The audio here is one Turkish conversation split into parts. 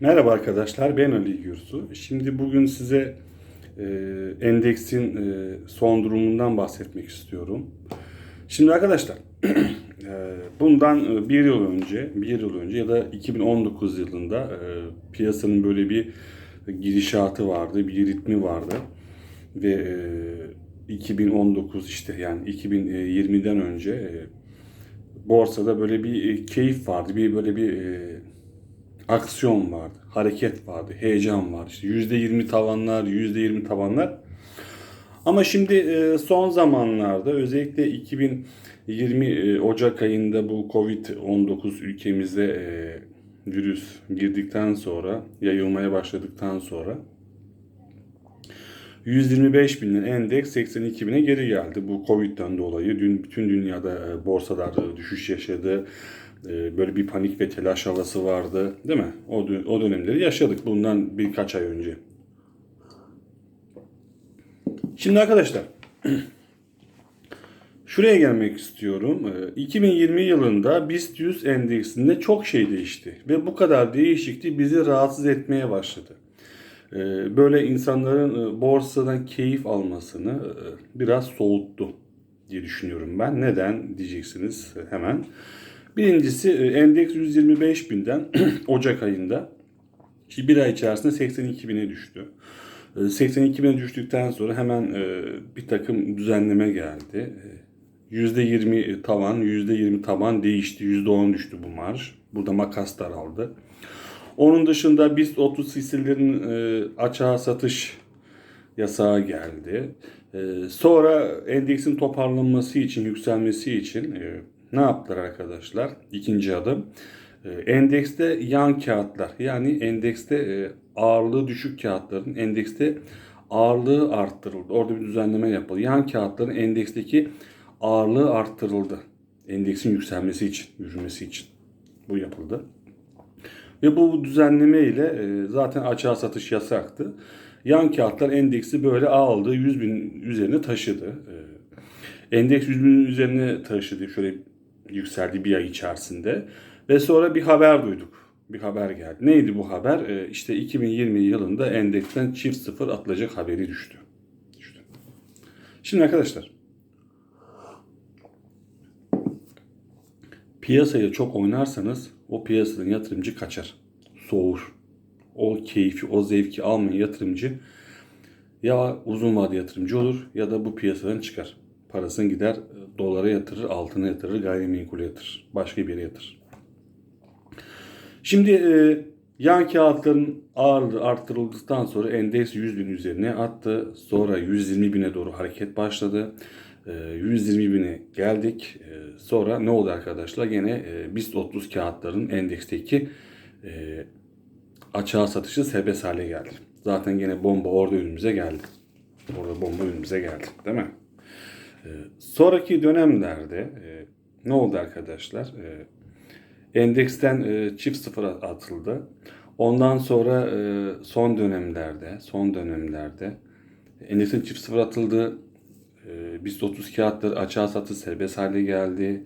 Merhaba arkadaşlar, ben Ali Gürsu. Şimdi bugün size e, endeksin e, son durumundan bahsetmek istiyorum. Şimdi arkadaşlar, e, bundan e, bir yıl önce, bir yıl önce ya da 2019 yılında e, piyasanın böyle bir gidişatı vardı, bir ritmi vardı ve e, 2019 işte yani 2020'den önce e, borsada böyle bir keyif vardı, bir böyle bir e, aksiyon vardı, hareket vardı, heyecan vardı. İşte %20 tavanlar, %20 tavanlar. Ama şimdi e, son zamanlarda özellikle 2020 e, Ocak ayında bu Covid-19 ülkemize e, virüs girdikten sonra, yayılmaya başladıktan sonra 125 binden endeks 82 bine geri geldi. Bu Covid'den dolayı dün bütün dünyada e, borsalar e, düşüş yaşadı. E, Böyle bir panik ve telaş havası vardı, değil mi? O, o dönemleri yaşadık bundan birkaç ay önce. Şimdi arkadaşlar, şuraya gelmek istiyorum. E, 2020 yılında BIST 100 endeksinde çok şey değişti ve bu kadar değişiklik bizi rahatsız etmeye başladı. E, Böyle insanların e, borsadan keyif almasını e, biraz soğuttu diye düşünüyorum ben. Neden diyeceksiniz hemen. Birincisi e, endeks 125 binden Ocak ayında ki bir ay içerisinde 82 bine düştü. E, 82 bine düştükten sonra hemen bir takım düzenleme geldi. E, %20 tavan, %20 taban değişti. %10 düştü bu marj. Burada makas daraldı. Onun dışında BIST 30 hisselerin e, açığa satış yasağı geldi. E, sonra endeksin toparlanması için, yükselmesi için e, ne yaptılar arkadaşlar? İkinci adım. E, endekste yan kağıtlar yani endekste e, ağırlığı düşük kağıtların endekste ağırlığı arttırıldı. Orada bir düzenleme yapıldı. Yan kağıtların endeksteki ağırlığı arttırıldı. Endeksin yükselmesi için, yürümesi için. Bu yapıldı. Ve bu düzenleme ile e, zaten açığa satış yasaktı. Yan kağıtlar endeksi böyle aldı 100 bin üzerine taşıdı. E, Endeks 100 bin üzerine taşıdı şöyle yükseldi bir ay içerisinde. Ve sonra bir haber duyduk. Bir haber geldi. Neydi bu haber? E, İşte 2020 yılında endeksten çift sıfır atılacak haberi düştü. düştü. Şimdi arkadaşlar piyasaya çok oynarsanız o piyasadan yatırımcı kaçar. Soğur. O keyfi, o zevki almayan yatırımcı ya uzun vade yatırımcı olur ya da bu piyasadan çıkar. Parasını gider dolara yatırır, altına yatırır, gayrimenkule yatırır. Başka bir yere yatırır. Şimdi e, yan kağıtların ağırlığı arttırıldıktan sonra endeks 100 bin üzerine attı. Sonra 120 bine doğru hareket başladı. E, 120 bine geldik. E, sonra ne oldu arkadaşlar? Gene e, BIST 30 kağıtların endeksteki e, açığa satışı serbest hale geldi. Zaten gene bomba orada önümüze geldi. Orada bomba önümüze geldi. Değil mi? E, sonraki dönemlerde e, ne oldu arkadaşlar? E, endeksten e, çift sıfır atıldı. Ondan sonra e, son dönemlerde, son dönemlerde endeksin çift sıfır atıldı. E, BIST 30 kağıtları açığa satış serbest hale geldi.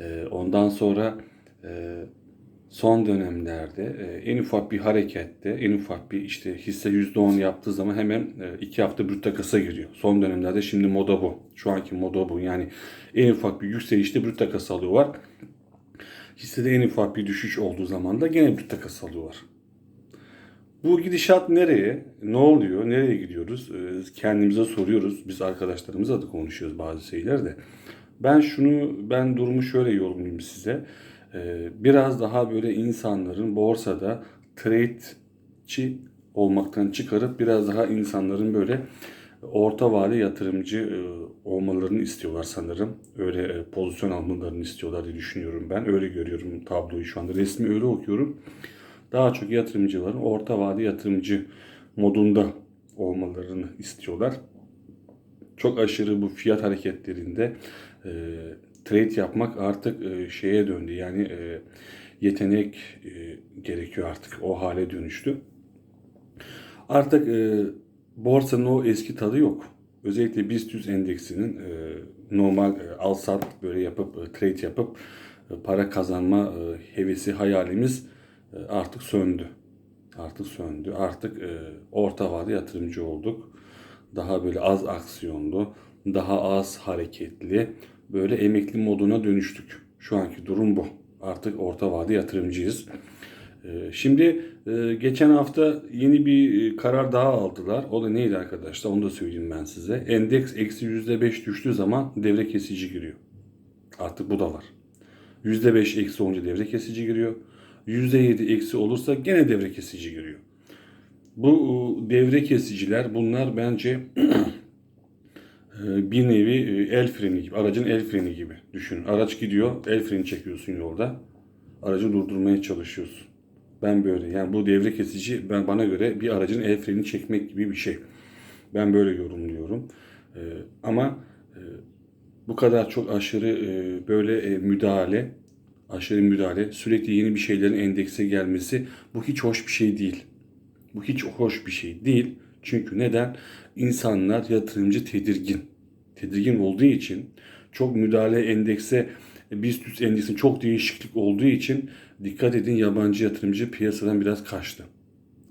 E, ondan sonra e, son dönemlerde e, en ufak bir harekette, en ufak bir işte hisse %10 yaptığı zaman hemen e, iki hafta brüt takasa giriyor. Son dönemlerde şimdi moda bu. Şu anki moda bu. Yani en ufak bir yükselişte brüt takası alıyorlar. Hissede en ufak bir düşüş olduğu zaman da gene brüt takası alıyorlar. Bu gidişat nereye? Ne oluyor? Nereye gidiyoruz? Ee, Kendimize soruyoruz. Biz arkadaşlarımızla da konuşuyoruz bazı şeyler de. Ben şunu, ben durumu şöyle yorumlayayım size. Ee, Biraz daha böyle insanların borsada trade'çi olmaktan çıkarıp biraz daha insanların böyle orta vade yatırımcı e, olmalarını istiyorlar sanırım. Öyle e, pozisyon almalarını istiyorlar diye düşünüyorum ben. Öyle görüyorum tabloyu şu anda. Resmi öyle okuyorum daha çok yatırımcıların orta vade yatırımcı modunda olmalarını istiyorlar. Çok aşırı bu fiyat hareketlerinde e, trade yapmak artık e, şeye döndü. Yani e, yetenek e, gerekiyor artık. O hale dönüştü. Artık e, borsanın o eski tadı yok. Özellikle BIST 100 endeksinin e, normal e, al sat böyle yapıp e, trade yapıp e, para kazanma e, hevesi hayalimiz artık söndü. Artık söndü. Artık e, orta vade yatırımcı olduk. Daha böyle az aksiyonlu, daha az hareketli, böyle emekli moduna dönüştük. Şu anki durum bu. Artık orta vade yatırımcıyız. E, Şimdi e, geçen hafta yeni bir e, karar daha aldılar. O da neydi arkadaşlar? Onu da söyleyeyim ben size. Endeks eksi %5 düştüğü zaman devre kesici giriyor. Artık bu da var. %5 eksi olunca devre kesici giriyor. %7 eksi olursa gene devre kesici giriyor. Bu e, devre kesiciler bunlar bence e, bir nevi e, el freni gibi, aracın el freni gibi düşün. Araç gidiyor, el freni çekiyorsun yolda. Aracı durdurmaya çalışıyorsun. Ben böyle yani bu devre kesici ben bana göre bir aracın el freni çekmek gibi bir şey. Ben böyle yorumluyorum. Ama bu kadar çok aşırı böyle müdahale, aşırı müdahale, sürekli yeni bir şeylerin endekse gelmesi bu hiç hoş bir şey değil. Bu hiç hoş bir şey değil. Çünkü neden? İnsanlar, yatırımcı tedirgin. Tedirgin olduğu için çok müdahale endekse, BIST 100 endeksin çok değişiklik olduğu için dikkat edin yabancı yatırımcı piyasadan biraz kaçtı.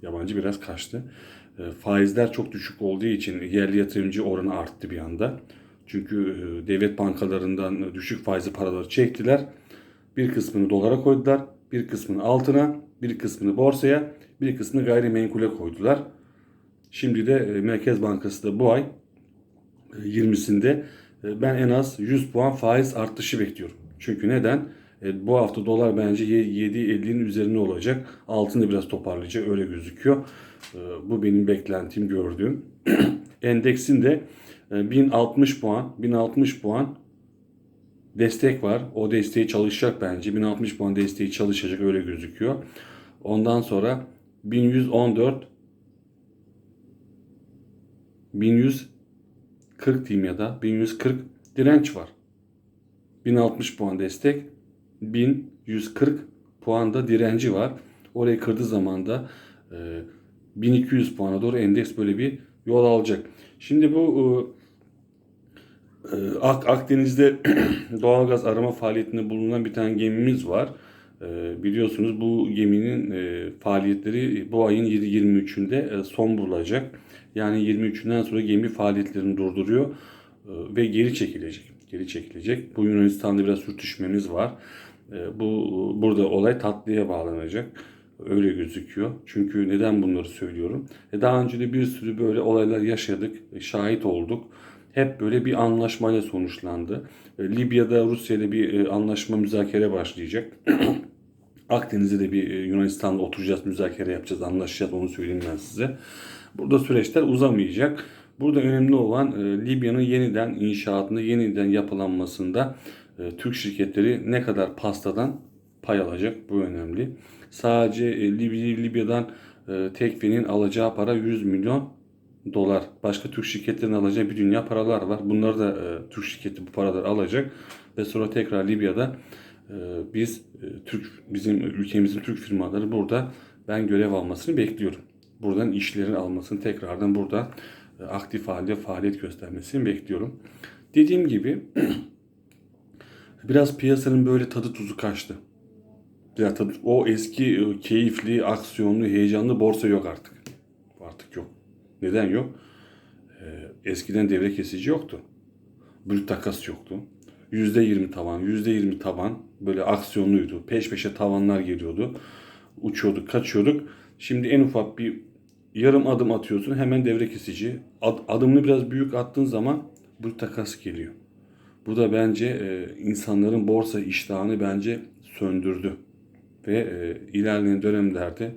Yabancı biraz kaçtı. E, Faizler çok düşük olduğu için yerli yatırımcı oranı arttı bir anda. Çünkü e, devlet bankalarından düşük faizli paraları çektiler. Bir kısmını dolara koydular, bir kısmını altına, bir kısmını borsaya, bir kısmını gayrimenkule koydular. Şimdi de e, Merkez Bankası da bu ay e, 20'sinde e, ben en az 100 puan faiz artışı bekliyorum. Çünkü neden? E, Bu hafta dolar bence 7.50'nin üzerine olacak. Altın da biraz toparlayacak öyle gözüküyor. E, Bu benim beklentim gördüğüm. Endeksin de e, 1060 puan, 1060 puan destek var. O desteği çalışacak bence. 1060 puan desteği çalışacak öyle gözüküyor. Ondan sonra 1114 1140 diyeyim ya da 1140 direnç var. 1060 puan destek, 1140 puan da direnci var. Orayı kırdığı zaman da e, 1200 puana doğru endeks böyle bir yol alacak. Şimdi bu e, Ak Akdeniz'de doğalgaz arama faaliyetinde bulunan bir tane gemimiz var. E, biliyorsunuz bu geminin e, faaliyetleri bu ayın 23'ünde e, son bulacak. Yani 23'ünden sonra gemi faaliyetlerini durduruyor e, ve geri çekilecek. Geri çekilecek. Bu Yunanistan'da biraz sürtüşmemiz var. Bu burada olay tatlıya bağlanacak. Öyle gözüküyor. Çünkü neden bunları söylüyorum? Daha önce de bir sürü böyle olaylar yaşadık, şahit olduk. Hep böyle bir anlaşmayla sonuçlandı. E, Libya'da Rusya ile bir e, anlaşma müzakere başlayacak. Akdeniz'de de bir e, Yunanistan'la oturacağız, müzakere yapacağız, anlaşacağız onu söyleyeyim ben size. Burada süreçler uzamayacak. Burada önemli olan Libya'nın yeniden inşaatında, yeniden yapılanmasında Türk şirketleri ne kadar pastadan pay alacak bu önemli. Sadece Libya, Libya'dan Tekfi'nin alacağı para 100 milyon dolar. Başka Türk şirketlerinin alacağı bir dünya paralar var. Bunları da e, Türk şirketi bu paraları alacak ve sonra tekrar Libya'da e, biz e, Türk bizim ülkemizin Türk firmaları burada ben görev almasını bekliyorum. Buradan işlerini almasını tekrardan burada e, aktif halde faaliyet göstermesini bekliyorum. Dediğim gibi biraz piyasanın böyle tadı tuzu kaçtı. Ya tadı, o eski e, keyifli, aksiyonlu, heyecanlı borsa yok artık. Artık yok. Neden yok? Ee, eskiden devre kesici yoktu. Brüt takas yoktu. %20 tavan, %20 taban böyle aksiyonluydu. Peş peşe tavanlar geliyordu. Uçuyorduk, kaçıyorduk. Şimdi en ufak bir yarım adım atıyorsun hemen devre kesici. Ad, adımını biraz büyük attığın zaman brüt takas geliyor. Bu da bence e, insanların borsa iştahını bence söndürdü. Ve e, ilerleyen dönemlerde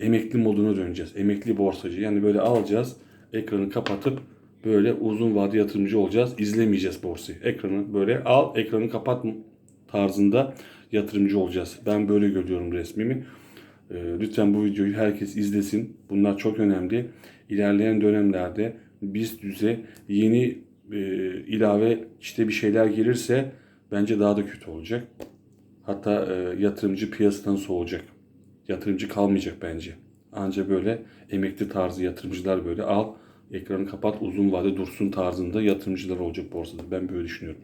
emekli moduna döneceğiz. Emekli borsacı. Yani böyle alacağız, ekranı kapatıp böyle uzun vade yatırımcı olacağız. İzlemeyeceğiz borsayı. Ekranı böyle al, ekranı kapat tarzında yatırımcı olacağız. Ben böyle görüyorum resmimi. Ee, Lütfen bu videoyu herkes izlesin. Bunlar çok önemli. İlerleyen dönemlerde BIST düze yeni e, ilave işte bir şeyler gelirse bence daha da kötü olacak. Hatta e, yatırımcı piyasadan soğuyacak. Yatırımcı kalmayacak bence. Anca böyle emekli tarzı yatırımcılar böyle al ekranı kapat uzun vade dursun tarzında yatırımcılar olacak borsada. Ben böyle düşünüyorum.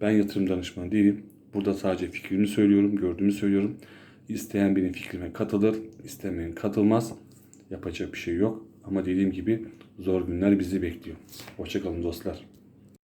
Ben yatırım danışmanı değilim. Burada sadece fikrimi söylüyorum, gördüğümü söylüyorum. İsteyen benim fikrime katılır, istemeyen katılmaz. Yapacak bir şey yok. Ama dediğim gibi zor günler bizi bekliyor. Hoşçakalın dostlar.